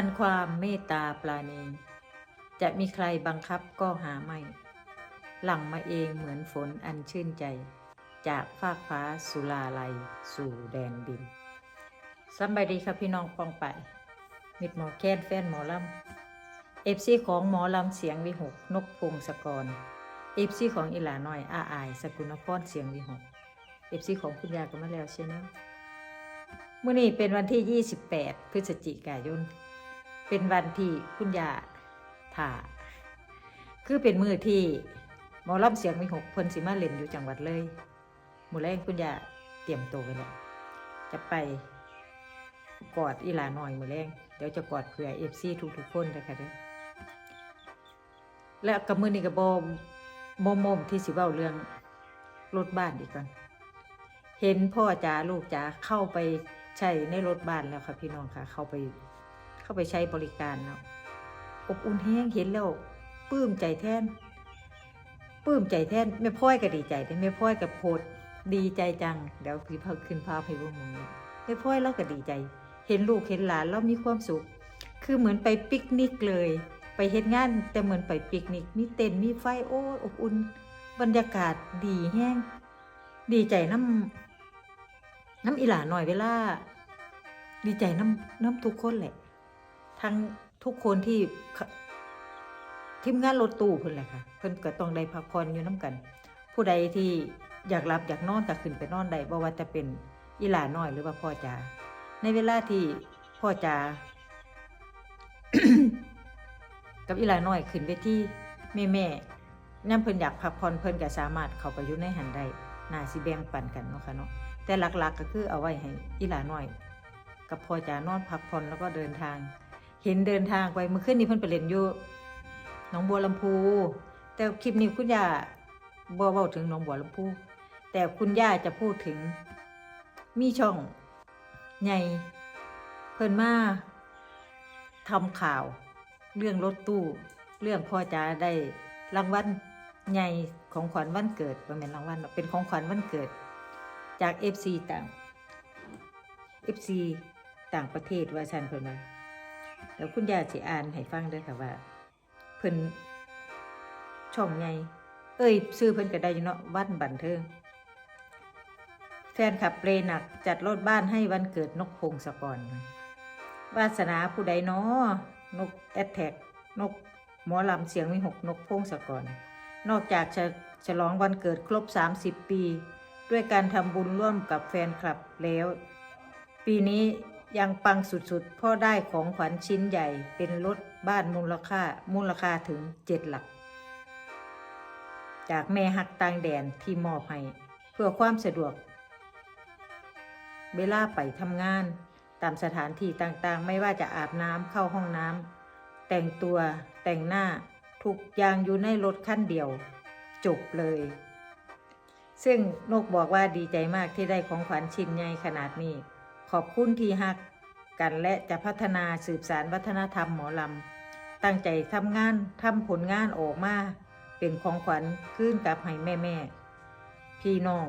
อันความเมตตาปราณี จะมีใครบังคับก็หาไม่ หลั่งมาเองเหมือนฝนอันชื่นใจ จากฟากฟ้าสุลาลัยสู่แดนดินสบายดีครับพี่น้องปองไป มิดหมอแค้นแฟนหมอลำเอฟซีของหมอลำเสียงวิหก นกพงศกรเอฟซีของอิหลาน้อยอาอาย สกุลนพรเสียงวิหกเอฟซีของคุณยาก็มาแล้วใช่ไหมเมื่อนี้เป็นวันที่ 28 พฤศจิกายน เป็นวันที่คุณยาถ่า คือเป็นมือที่หมอลำเสียงมีหกพนสิมาเล่นอยู่จังหวัดเลยหมู่แรงคุณยาเตรียมตัวไว้แล้วจะไปกอดอีหลาหน่อยมือแรงเดี๋ยวจะกอดเผื่อเอฟซีทุกๆคนเลยค่ะเด้อและกับมือนี้กับบอมมมที่สิเว้าเรื่องรถบ้านอีกก่อน เห็นพ่อจ๋าลูกจ๋าเข้าไปใช้ในรถบ้านแล้วค่ะพี่น้องค่ะ เข้าไป เข้าไปใช้บริการเนาะอบอุ่นแห้งเห็นแล้วปลื้มใจแทนปลื้มใจแทนแม่พ่อยก็ดีใจแต่แม่พ่อยกับโพดดีใจจังเดี๋ยวพี่พาขึ้นภาพให้พวกมึงเนี่ยแม่พ่อยเราก็ดีใจ เห็นลูกเห็นหลานเรามีความสุข คือเหมือนไปปิกนิกเลย ไปเฮ็ดงานแต่เหมือนไปปิกนิก มีเต็นท์มีไฟโอ้อบอุ่น บรรยากาศดีแห้งดีใจน้ำน้ำอีหลาหน่อยเวลา ดีใจน้ำน้ำทุกคนแหละ ทั้งทุกคนที่ทีมงานรถตู้เพิ่นแหละค่ะ เพิ่นก็ต้องได้พักผ่อนอยู่น้ำกัน ผู้ใดที่อยากหลับอยากนอนก็ขึ้นไปนอนได้บ่ว่าจะเป็นอีหลาน้อยหรือว่าพ่อจ๋าในเวลาที่พ่อจ๋ากับอีหลาน้อยขึ้นเวทีแม่แม่ย่ำเพิ่นอยากพักผ่อนเพิ่นก็สามารถเข้าไปอยู่ในหันได้น่าสิแบ่งปันกันเนาะค่ะเนาะแต่หลักๆก็คือเอาไว้ให้อีหลาน้อย กับพ่อจ๋านอนพักผ่อนแล้วก็เดินทาง เห็นเดินทางไปเมื่อคืนนี้เพิ่นไปเล่นอยู่หนองบัวลำพู แต่คลิปนี้คุณย่าบ่เว้าถึงหนองบัวลำพู แต่คุณย่าจะพูดถึง มีช่องใหญ่เพิ่นมาทำข่าว เรื่องรถตู้ เรื่องพ่อจ๋าได้รางวัลใหญ่ของขวัญวันเกิดบ่แม่นรางวัลเป็นของขวัญวันเกิด จาก FC ต่าง FC ต่างประเทศว่าฉันเพิ่นว่า แล้วคุณยายสิอ่านให้ฟังด้วยค่ะว่า เพิ่นช่องใหญ่เอ้ยซื้อเพิ่นก็ได้อยู่เนาะวันบันเทิงแฟนขับเปรหนักจัดรถบ้านให้วันเกิดนกพงศกรวาสนาผู้ใดเนาะนกแอดแท็กนกหมอลำเสียงวิหกนกพงศกร นอกจากจะฉลองวันเกิดครบ 30 ปี ด้วยการทำบุญร่วมกับแฟนคลับแล้ว ปีนี้ ยังปังสุดๆเพราะได้ของขวัญชิ้นใหญ่เป็นรถบ้านมูลค่ามูลค่าถึงเจ็ดหลัก จากแม่หักต่างแดนที่มอบให้เพื่อความสะดวก เวลาไปทำงาน ตามสถานที่ต่างๆ ไม่ว่าจะอาบน้ำเข้าห้องน้ำแต่งตัวแต่งหน้าทุกอย่างอยู่ในรถคันเดียว จบเลย ซึ่งนกบอกว่าดีใจมากที่ได้ของขวัญชิ้นใหญ่ขนาดนี้ ขอบคุณที่ฮักกันและจะพัฒนาสืบสารวัฒนธรรมหมอลำ ตั้งใจทำงานทำผลงานออกมา เป็นของขวัญขึ้นกับให้แม่แม่พี่น้อง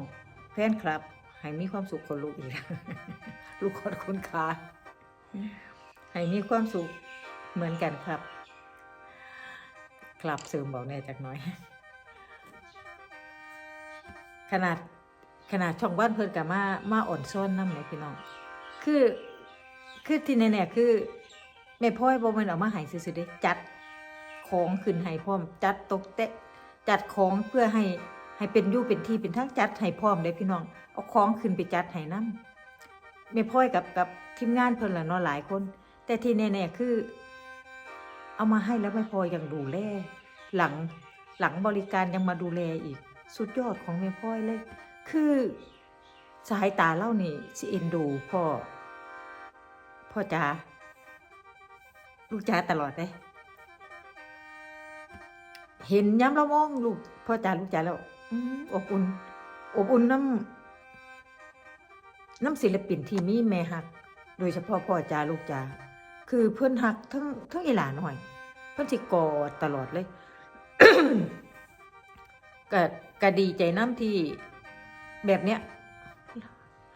แฟนคลับ ให้มีความสุขคนลูกอีก ลูกขอดคุณค่าให้มีความสุขเหมือนกันครับครับเสริมบอกแน่จักน้อย ขนาดขนาดช่องบ้านเพิ่นกับมามาอ่อนซ้อนน้ำเลยพี่น้อง คือ คือที่แน่ๆคือแม่พ่อยบ่แม่นเอามาให้ซื่อๆเด้จัดของขึ้นให้พร้อม จัดตกแต่จัดของเพื่อให้ให้เป็นยู่เป็นที่เป็นทางจัดให้พร้อมเลยพี่น้อง เอาของขึ้นไปจัดให้นํแม่พ่อยกับกับทีมงานเพิ่นละเนาะหลายคน แต่ที่แน่ๆคือ เอามาให้แล้วแม่พ่อยยังดูแลหลังหลังบริการยังมาดูแลอีก สุดยอดของแม่พ่อยเลย คือ สายตาเล่านี่สิเอ็นดูพ่อ พ่อจ๋าลูกจ๋าตลอดเลยเห็นย้ำเรามองลูกพ่อจ๋าลูกจ๋าแล้วอบอุ่น อบอุ่นน้ำน้ำศิลปินที่มีแม่หัก โดยเฉพาะพ่อจ๋าลูกจ๋าคือเพื่อนหักทั้งทั้งอีหลานหน่อย เพื่อนสิกอดตลอดเลยก็ก็ดีใจน้ำที่แบบเนี้ย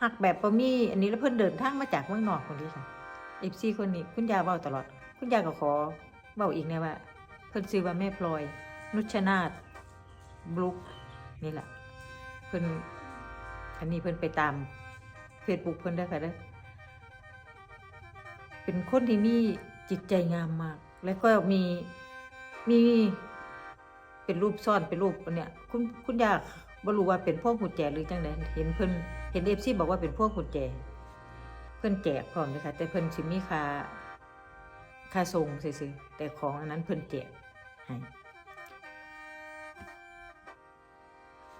หักแบบบ่มีอันนี้แล้วเพิ่นเดินทางมาจากเมืองนอกคนนี้ค่ะเอฟซีคนนี้คุณยาเว้าตลอด คุณยายก็ขอเบ้าอีกนะว่า เพิ่นซื้อว่าแม่พลอย นุชนาธบลุกนี่แหละเพิ่นอันนี้เพิ่นไปตามเฟซบุ๊กเพิ่นได้ค่ะเด้อเป็นคนที่มีจิตใจงามมาก แล้วก็มีมีเป็นรูปซ่อนเป็นรูปอันเนี้ยคุณคุณยาบ่รู้ว่าเป็นพวกกุญแจหรือจังไดเห็นเพิ่น เห็น FC บอกว่าเป็นพวกกุญแจ เพิ่อนแจกพร้อมเลยค่ะแต่เพิ่อนสิมีค่าค่าส่งซื่อแต่ของอันนั้นเพิ่อนแจกให้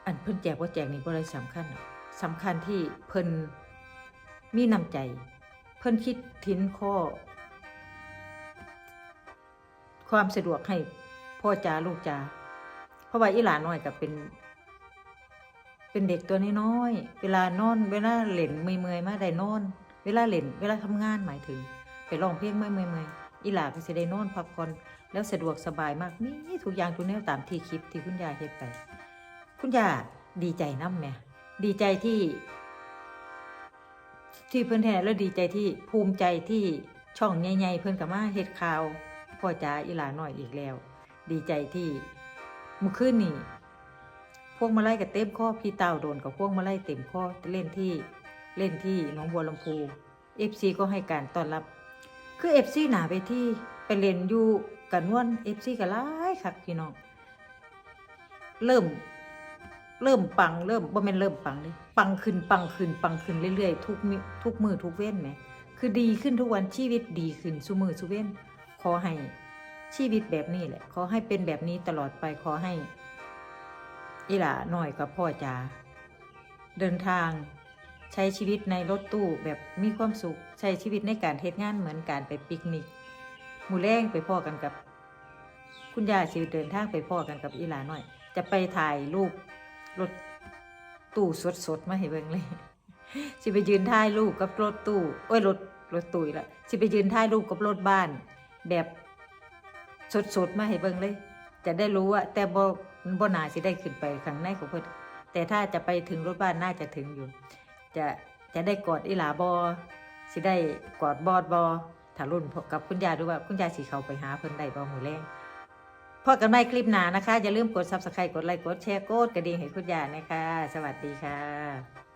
อันเพิ่นแจกว่าแจกนี่บ่ได้สำคัญสำคัญที่เพิ่นมีน้ำใจ เพิ่นคิดทิ้นข้อ ความสะดวกให้พ่อจ๋าลูกจ๋าเพราะว่าอีหลานน้อยก็เป็น เป็นเด็กตัวน้อยๆเวลานอน เวลาเล่นเมื่อยๆมาได้นอน เวลาเล่นเวลาทำงานหมายถึง ไปร้องเพลงเมื่อยๆอีหลาก็สิได้นอนพักผ่อนแล้วสะดวกสบายมากมีทุกอย่างทุกแนวตามที่คลิปที่คุณยายเฮ็ดไป คุณยาดีใจน้ำแม่ดีใจที่ ที่เพิ่อนแท้แล้วดีใจที่ภูมิใจที่ช่องใหญ่ๆเพิ่อนก็มาเฮ็ดข่าวพ่อจ๋าอีหลาน้อยอีกแล้ว ดีใจที่เมื่อคืนนี้ วกมาไล่กับเต็มข้อพี่เต่าโดนกับพวกมาไล่เต็มข้อเล่นที่เล่นที่หน้องบัวลำพูเอฟซีก็ให้การต้อนรับ คือเอฟซีหนาไปที่ไปเล่นอยู่กันนวนเอฟซีกันหลายคักพี่น้องเริ่ม เริ่มปังเริ่มบ่แม่นเริ่มปังเลยปังขึ้นปังขึ้นปังขึ้นเรื่อยๆ ทุกมิทุกมือทุกเว้นแหมคือดีขึ้นทุกวันชีวิตดีขึ้นสุมือสุเว้นขอให้ชีวิตแบบนี้แหละ ขอให้เป็นแบบนี้ตลอดไปขอให้ อีหล่าหน่อยกับพ่อจ๋าเดินทาง ใช้ชีวิตในรถตู้แบบมีความสุข ใช้ชีวิตในการเทศงานเหมือนการไปปิกนิกหมูแรงไปพ่อกันกับ คุณยายสิตเดินทางไปพ่อกันกับอีหลาหน่อย จะไปถ่ายรูปรถตู้สดๆมาให้เบิ่งเลยสิไปยืนถ่ายรูปกับรถตู้โอ้ยรถรถตู้ละสิไปยืนถ่ายรูปกับรถบ้าน แบบสดๆมาให้เบิ่งเลย จะได้รู้ว่าแต่บ่ บ่นาสิได้ขึ้นไปข้างในของเพิ่นแต่ถ้าจะไปถึงรถบ้านน่าจะถึงอยู่ จะจะได้กอดอีหลาบอสิได้กอดบอดบอถ้ารุ่นกับคุณยายดูว่าคุณยายสิเขาไปหาเพิ่นได้บ่มือแรงพอกันใหม่คลิปหน้านะคะ อย่าลืมกด subscribe กดไลค์กดแชร์กดกระดิ่งให้คุณยายนะคะ สวัสดีค่ะ